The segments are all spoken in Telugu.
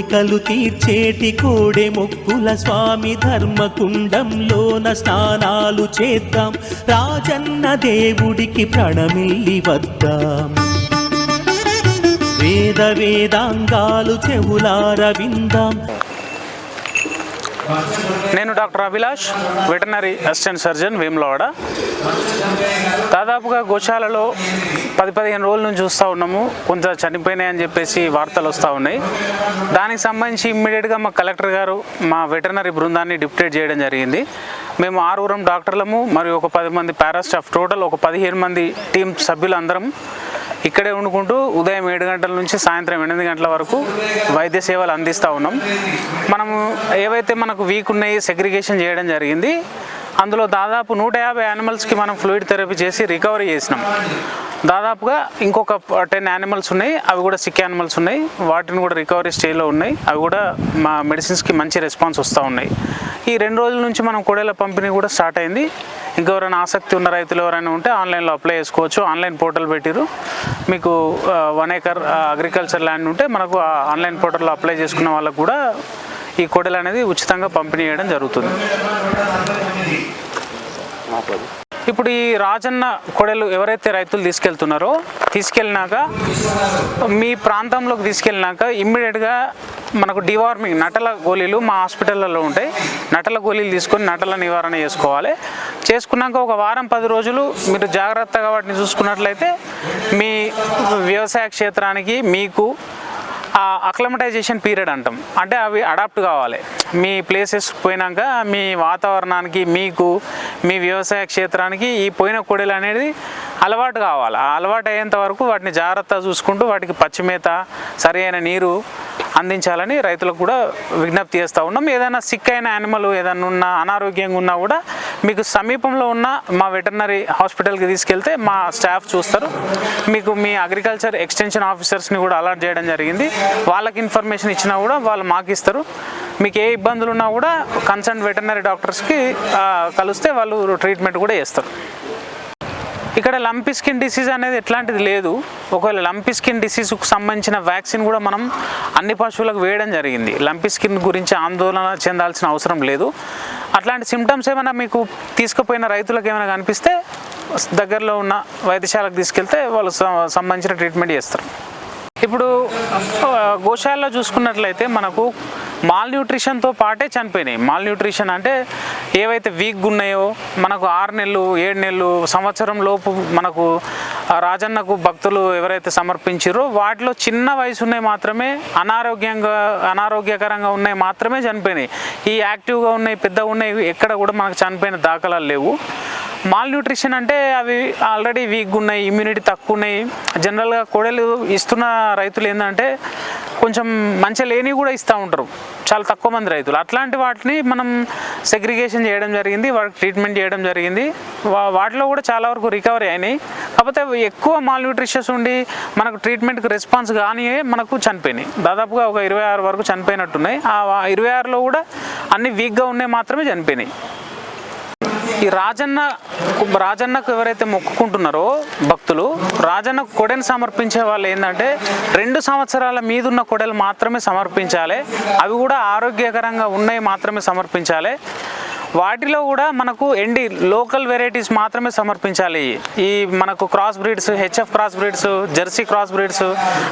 కోరికలు తీర్చేటి కోడే మొక్కుల స్వామి ధర్మకుండంలోన స్నానాలు చేద్దాం. రాజన్న దేవుడికి ప్రణమిల్లి వద్దాం. వేద వేదాంగాలు చెవులార విందాం. నేను doctor Abhilash veterinary assistant surgeon Vemulawada. దాదాపుగా గోశాలలో పది పదిహేను రోజుల నుంచి చూస్తూ ఉన్నాము. కొంత చనిపోయినాయి అని చెప్పేసి వార్తలు వస్తూ ఉన్నాయి. దానికి సంబంధించి ఇమ్మీడియట్గా మా కలెక్టర్ గారు మా వెటనరీ బృందాన్ని డిప్యూటేట్ చేయడం జరిగింది. మేము ఆరుగురం డాక్టర్లము మరియు ఒక పది మంది పారాస్టాఫ్ టోటల్ ఒక పదిహేను మంది టీం సభ్యులందరం ఇక్కడే వండుకుంటూ ఉదయం ఏడు గంటల నుంచి సాయంత్రం ఎనిమిది గంటల వరకు వైద్య సేవలు అందిస్తూ ఉన్నాం. మనము ఏవైతే మనకు వీక్ ఉన్నాయి సెగ్రిగేషన్ చేయడం జరిగింది అందులో దాదాపు నూట యాభై యానిమల్స్కి మనం ఫ్లూయిడ్ థెరపీ చేసి రికవరీ చేసినాం. దాదాపుగా ఇంకొక టెన్ యానిమల్స్ ఉన్నాయి అవి కూడా సిక్ యానిమల్స్ ఉన్నాయి. వాటిని కూడా రికవరీ స్టేజ్లో ఉన్నాయి. అవి కూడా మా మెడిసిన్స్కి మంచి రెస్పాన్స్ వస్తూ ఉన్నాయి. ఈ రెండు రోజుల నుంచి మనం కోడేల పంపిణీ కూడా స్టార్ట్ అయింది. ఇంకెవరైనా ఆసక్తి ఉన్న రైతులు ఎవరైనా ఉంటే ఆన్లైన్లో అప్లై చేసుకోవచ్చు. ఆన్లైన్ పోర్టల్ పెట్టిరు మీకు వన్ ఏకర్ అగ్రికల్చర్ ల్యాండ్ ఉంటే మనకు ఆన్లైన్ పోర్టల్లో అప్లై చేసుకున్న వాళ్ళకు కూడా ఈ కోడలు అనేది ఉచితంగా పంపిణీ చేయడం జరుగుతుంది. ఇప్పుడు ఈ రాజన్న కొడలు ఎవరైతే రైతులు తీసుకెళ్తున్నారో తీసుకెళ్ళినాక మీ ప్రాంతంలోకి తీసుకెళ్ళినాక ఇమ్మీడియట్గా మనకు డివార్మింగ్ నటల గోళీలు మా హాస్పిటల్లో ఉంటాయి. నటల గోళీలు తీసుకొని నటల నివారణ చేసుకోవాలి. చేసుకున్నాక ఒక వారం పది రోజులు మీరు జాగ్రత్తగా వాటిని చూసుకున్నట్లయితే మీ వ్యవసాయ క్షేత్రానికి మీకు అక్లమటైజేషన్ పీరియడ్ అంటాం. అంటే అవి అడాప్ట్ కావాలి. మీ ప్లేసెస్ పోయినాక మీ వాతావరణానికి మీకు మీ వ్యవసాయ క్షేత్రానికి ఈ పోయిన కొడలు అనేది అలవాటు కావాలి. ఆ అలవాటు అయ్యేంత వరకు వాటిని జాగ్రత్తగా చూసుకుంటూ వాటికి పచ్చిమేత సరి అయిన నీరు అందించాలని రైతులకు కూడా విజ్ఞప్తి చేస్తూ ఉన్నాం. ఏదైనా సిక్ అయిన యానిమల్ ఏదైనా ఉన్నా అనారోగ్యంగా ఉన్నా కూడా మీకు సమీపంలో ఉన్న మా వెటర్నరీ హాస్పిటల్కి తీసుకెళ్తే మా స్టాఫ్ చూస్తారు. మీకు మీ అగ్రికల్చర్ ఎక్స్టెన్షన్ ఆఫీసర్స్ని కూడా అలర్ట్ చేయడం జరిగింది. వాళ్ళకి ఇన్ఫర్మేషన్ ఇచ్చినా కూడా వాళ్ళు మాకు ఇస్తారు. మీకు ఏ ఇబ్బందులు ఉన్నా కూడా కన్సర్న్ వెటర్నరీ డాక్టర్స్కి కలిస్తే వాళ్ళు ట్రీట్మెంట్ కూడా చేస్తారు. ఇక్కడ లంపి స్కిన్ డిసీజ్ అనేది ఎట్లాంటిది లేదు. ఒకవేళ లంపి స్కిన్ డిసీజ్కు సంబంధించిన వ్యాక్సిన్ కూడా మనం అన్ని పశువులకు వేయడం జరిగింది. లంపి స్కిన్ గురించి ఆందోళన చెందాల్సిన అవసరం లేదు. అట్లాంటి సిమ్టమ్స్ ఏమైనా మీకు తీసుకుపోయిన రైతులకు ఏమైనా కనిపిస్తే దగ్గరలో ఉన్న వైద్యశాలకు తీసుకెళ్తే వాళ్ళు సంబంధించిన ట్రీట్మెంట్ చేస్తారు. ఇప్పుడు గోశాలలో చూసుకున్నట్లయితే మనకు మాల్ న్యూట్రిషన్తో పాటే చనిపోయినాయి. మాల్ న్యూట్రిషన్ అంటే ఏవైతే వీక్గా ఉన్నాయో మనకు ఆరు నెలలు ఏడు నెలలు సంవత్సరం లోపు మనకు రాజన్నకు భక్తులు ఎవరైతే సమర్పించారో వాటిలో చిన్న వయసు ఉన్నాయి మాత్రమే అనారోగ్యంగా అనారోగ్యకరంగా ఉన్నాయి మాత్రమే చనిపోయినాయి. ఈ యాక్టివ్గా ఉన్నాయి పెద్దగా ఉన్నాయి ఎక్కడ కూడా మనకు చనిపోయిన దాఖలాలు లేవు. మాల్ న్యూట్రిషన్ అంటే అవి ఆల్రెడీ వీక్గా ఉన్నాయి ఇమ్యూనిటీ తక్కువ ఉన్నాయి. జనరల్గా కోడలు ఇస్తున్న రైతులు ఏంటంటే కొంచెం మంచి లేని కూడా ఇస్తూ ఉంటారు. చాలా తక్కువ మంది రైతులు. అట్లాంటి వాటిని మనం సెగ్రిగేషన్ చేయడం జరిగింది వాటికి ట్రీట్మెంట్ చేయడం జరిగింది. వా- వాటిలో కూడా చాలా వరకు రికవరీ అయినాయి. కాకపోతే ఎక్కువ మాల్ న్యూట్రిషన్స్ ఉండి మనకు ట్రీట్మెంట్కి రెస్పాన్స్ కానీ మనకు చనిపోయినాయి. దాదాపుగా ఒక ఇరవై ఆరు వరకు చనిపోయినట్టున్నాయి. ఆ ఇరవై ఆరులో కూడా అన్ని వీక్గా ఉన్నాయి మాత్రమే చనిపోయినాయి. ఈ రాజన్న రాజన్నకు ఎవరైతే మొక్కుకుంటున్నారో భక్తులు రాజన్న కొడెను సమర్పించే వాళ్ళు ఏంటంటే రెండు సంవత్సరాల మీదున్న కొడలు మాత్రమే సమర్పించాలి. అవి కూడా ఆరోగ్యకరంగా ఉన్నాయి మాత్రమే సమర్పించాలి. వాటిలో కూడా మనకు ఎండి లోకల్ వెరైటీస్ మాత్రమే సమర్పించాలి. ఈ మనకు cross breeds H F cross breeds jersey cross breeds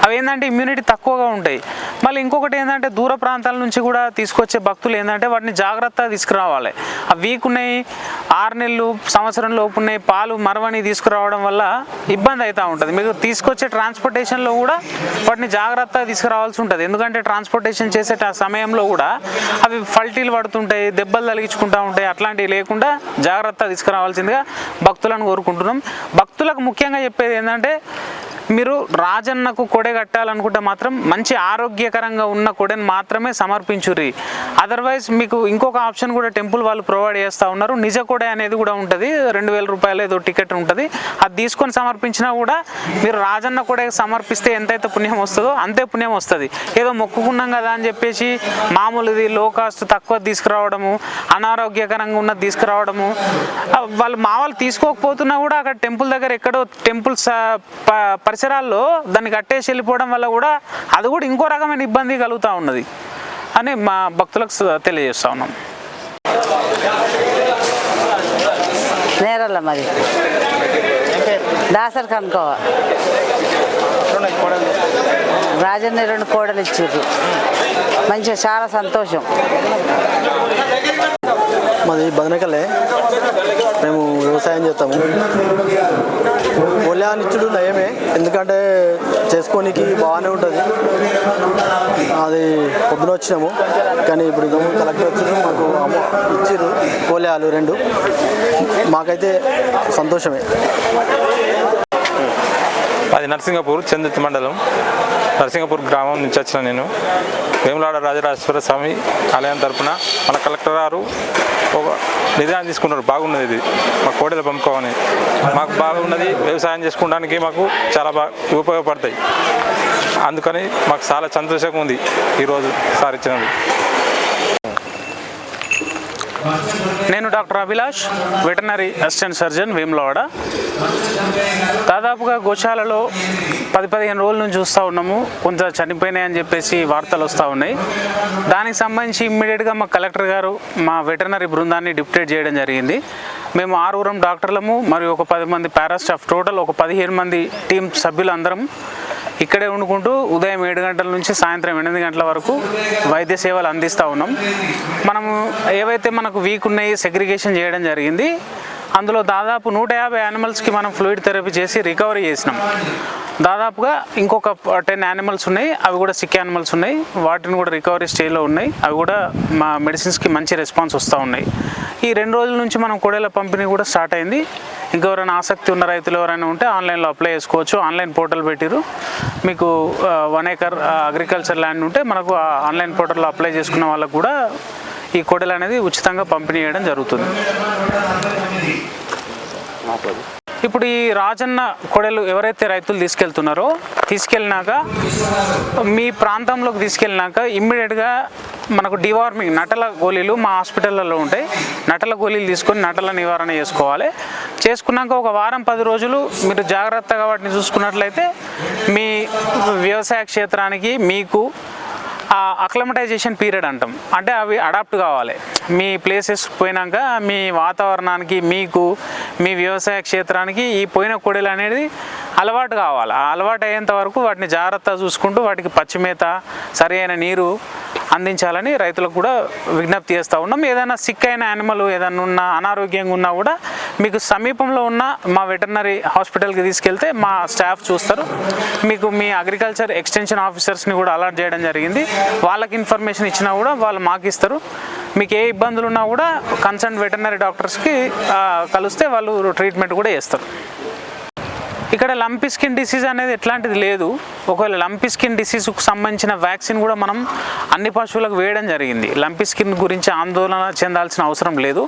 అవి ఏంటంటే ఇమ్యూనిటీ తక్కువగా ఉంటాయి. మళ్ళీ ఇంకొకటి ఏంటంటే దూర ప్రాంతాల నుంచి కూడా తీసుకొచ్చే భక్తులు ఏంటంటే వాటిని జాగ్రత్తగా తీసుకురావాలి. ఆ వీక్ ఉన్నాయి ఆరు నెలలు సంవత్సరం లోపు ఉన్నాయి పాలు మరవని తీసుకురావడం వల్ల ఇబ్బంది అవుతూ ఉంటుంది. మీకు తీసుకొచ్చే ట్రాన్స్పోర్టేషన్లో కూడా వాటిని జాగ్రత్తగా తీసుకురావాల్సి ఉంటుంది. ఎందుకంటే ట్రాన్స్పోర్టేషన్ చేసే సమయంలో కూడా అవి ఫల్టీలు పడుతుంటాయి దెబ్బలు తలిగించుకుంటా ఉంటాయి అట్లాంటివి లేకుండా జాగ్రత్త తీసుకురావాల్సిందిగా భక్తులను కోరుకుంటున్నాం. భక్తులకు ముఖ్యంగా చెప్పేది ఏంటంటే మీరు రాజన్నకు కొడె కట్టాలనుకుంటే మాత్రం మంచి ఆరోగ్యకరంగా ఉన్న కొడెని మాత్రమే సమర్పించుర్రి. అదర్వైజ్ మీకు ఇంకొక ఆప్షన్ కూడా టెంపుల్ వాళ్ళు ప్రొవైడ్ చేస్తూ ఉన్నారు. నిజ కొడె అనేది కూడా ఉంటుంది. రెండు వేల రూపాయలు ఏదో టికెట్ ఉంటుంది. అది తీసుకొని సమర్పించినా కూడా మీరు రాజన్న కొడె సమర్పిస్తే ఎంతైతే పుణ్యం వస్తుందో అంతే పుణ్యం వస్తుంది. ఏదో మొక్కుకున్నాం కదా అని చెప్పేసి మామూలుది లో కాస్ట్ తక్కువ తీసుకురావడము అనారోగ్యకరంగా ఉన్నది తీసుకురావడము వాళ్ళు మా వాళ్ళు తీసుకోకపోతున్నా కూడా అక్కడ టెంపుల్ దగ్గర ఎక్కడో టెంపుల్ ప- పరిస్థితి పరిసరాల్లో దాన్ని కట్టేసి వెళ్ళిపోవడం వల్ల కూడా అది కూడా ఇంకో రకమైన ఇబ్బంది కలుగుతూ ఉన్నది అని మా భక్తులకు తెలియజేస్తూ తెలియజేస్తా ఉన్నాం. నేరల్ల మరి. దాసరి కనుకోవ? రాజన్న రెండు కోడలు ఇచ్చారు మంచిగా చాలా సంతోషం. మాది బదనకల్లే. మేము వ్యవసాయం చేస్తాము. మూల్యాన్నిచ్చుడు నయమే ఎందుకంటే చేసుకోనికి బాగానే ఉంటుంది. అది పొద్దున వచ్చినాము. కానీ ఇప్పుడు ఇదము కలెక్టర్ వచ్చి మాకు అమౌ ఇచ్చిర్రు. కోల్యాలు రెండు. మాకైతే సంతోషమే. అది నరసింగపూర్ చందిత్ మండలం. నరసింగపూర్ గ్రామం నుంచి వచ్చిన నేను. వేములాడ రాజరాజేశ్వర స్వామి ఆలయం తరఫున మన కలెక్టర్ గారు ఒక నిర్ణయం తీసుకున్నారు. బాగున్నది ఇది. మా కోడలు పంపుకోమని మాకు బాగున్నది. వ్యవసాయం చేసుకోవడానికి మాకు చాలా బాగా ఉపయోగపడతాయి. అందుకని మాకు చాలా సంతోషంగా ఉంది ఈరోజు సార్ ఇచ్చినది నేను doctor Abhilash veterinary assistant surgeon Vemulawada. దాదాపుగా గోశాలలో పది పదిహేను రోజుల నుంచి చూస్తూ ఉన్నాము. కొంత చనిపోయినాయని చెప్పేసి వార్తలు వస్తూ ఉన్నాయి. దానికి సంబంధించి ఇమ్మీడియట్గా మా కలెక్టర్ గారు మా వెటర్నరీ బృందాన్ని డిప్యూటేట్ చేయడం జరిగింది. మేము ఆరుగురం డాక్టర్లము మరియు ఒక పది మంది పారాస్టాఫ్ టోటల్ ఒక పదిహేను మంది టీం సభ్యులు అందరం ఇక్కడే వండుకుంటూ ఉదయం ఏడు గంటల నుంచి సాయంత్రం ఎనిమిది గంటల వరకు వైద్య సేవలు అందిస్తూ ఉన్నాం. మనము ఏవైతే మనకు వీక్ ఉన్నాయి సెగ్రిగేషన్ చేయడం జరిగింది. అందులో దాదాపు నూట యాభై యానిమల్స్కి మనం ఫ్లూయిడ్ థెరపీ చేసి రికవరీ చేసినాం. దాదాపుగా ఇంకొక టెన్ యానిమల్స్ ఉన్నాయి. అవి కూడా సిక్ యానిమల్స్ ఉన్నాయి. వాటిని కూడా రికవరీ స్టేజ్లో ఉన్నాయి. అవి కూడా మా మెడిసిన్స్కి మంచి రెస్పాన్స్ వస్తూ ఉన్నాయి. ఈ రెండు రోజుల నుంచి మనం కోడేల పంపిణీ కూడా స్టార్ట్ అయింది. ఇంకెవరైనా ఆసక్తి ఉన్న రైతులు ఎవరైనా ఉంటే ఆన్లైన్లో అప్లై చేసుకోవచ్చు. ఆన్లైన్ పోర్టల్ పెట్టిరు మీకు వన్ ఏకర్ అగ్రికల్చర్ ల్యాండ్ ఉంటే మనకు ఆన్లైన్ పోర్టల్లో అప్లై చేసుకున్న వాళ్ళకు కూడా ఈ కోడలు అనేది ఉచితంగా పంపిణీ చేయడం జరుగుతుంది. ఇప్పుడు ఈ రాజన్న కొడలు ఎవరైతే రైతులు తీసుకెళ్తున్నారో తీసుకెళ్ళినాక మీ ప్రాంతంలోకి తీసుకెళ్ళినాక ఇమ్మీడియట్గా మనకు డివార్మింగ్ నటల గోళీలు మా హాస్పిటల్లో ఉంటాయి. నటల గోళీలు తీసుకొని నటల నివారణ చేసుకోవాలి. చేసుకున్నాక ఒక వారం పది రోజులు మీరు జాగ్రత్తగా వాటిని చూసుకున్నట్లయితే మీ వ్యవసాయ క్షేత్రానికి మీకు ఆ అక్లమటైజేషన్ పీరియడ్ అంటాం. అంటే అవి అడాప్ట్ కావాలి. మీ ప్లేసెస్ పోయినాక మీ వాతావరణానికి మీకు మీ వ్యవసాయ క్షేత్రానికి ఈ పోయిన కొడలు అనేది అలవాటు కావాలి. ఆ అలవాటు అయ్యేంత వరకు వాటిని జాగ్రత్తగా చూసుకుంటూ వాటికి పచ్చిమేత సరి అయిన నీరు అందించాలని రైతులకు కూడా విజ్ఞప్తి చేస్తూ ఉన్నాం. ఏదైనా సిక్ అయిన యానిమల్ ఏదైనా ఉన్నా అనారోగ్యంగా ఉన్నా కూడా మీకు సమీపంలో ఉన్న మా వెటర్నరీ హాస్పిటల్కి తీసుకెళ్తే మా స్టాఫ్ చూస్తారు. మీకు మీ అగ్రికల్చర్ ఎక్స్టెన్షన్ ఆఫీసర్స్ని కూడా అలర్ట్ చేయడం జరిగింది. వాళ్ళకి ఇన్ఫర్మేషన్ ఇచ్చినా కూడా వాళ్ళు మాకు ఇస్తారు. మీకు ఏ ఇబ్బందులు ఉన్నా కూడా కన్సర్న్ వెటర్నరీ డాక్టర్స్కి కలిస్తే వాళ్ళు ట్రీట్మెంట్ కూడా చేస్తారు. ఇక్కడ లంపి స్కిన్ డిసీజ్ అనేది ఎట్లాంటిది లేదు. ఒకవేళ లంపి స్కిన్ డిసీజ్కు సంబంధించిన వ్యాక్సిన్ కూడా మనం అన్ని పశువులకు వేయడం జరిగింది. లంపి స్కిన్ గురించి ఆందోళన చెందాల్సిన అవసరం లేదు.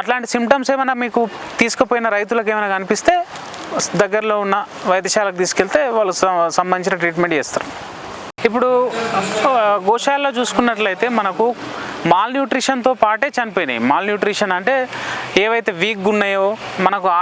అట్లాంటి సిమ్టమ్స్ ఏమైనా మీకు తీసుకుపోయిన రైతులకు ఏమైనా కనిపిస్తే దగ్గరలో ఉన్న వైద్యశాలకు తీసుకెళ్తే వాళ్ళు సంబంధించిన ట్రీట్మెంట్ చేస్తారు. ఇప్పుడు గోశాలలో చూసుకున్నట్లయితే మనకు మాల్ న్యూట్రిషన్తో పాటే చనిపోయినాయి. మాల్ న్యూట్రిషన్ అంటే ఏవైతే వీక్గా ఉన్నాయో మనకు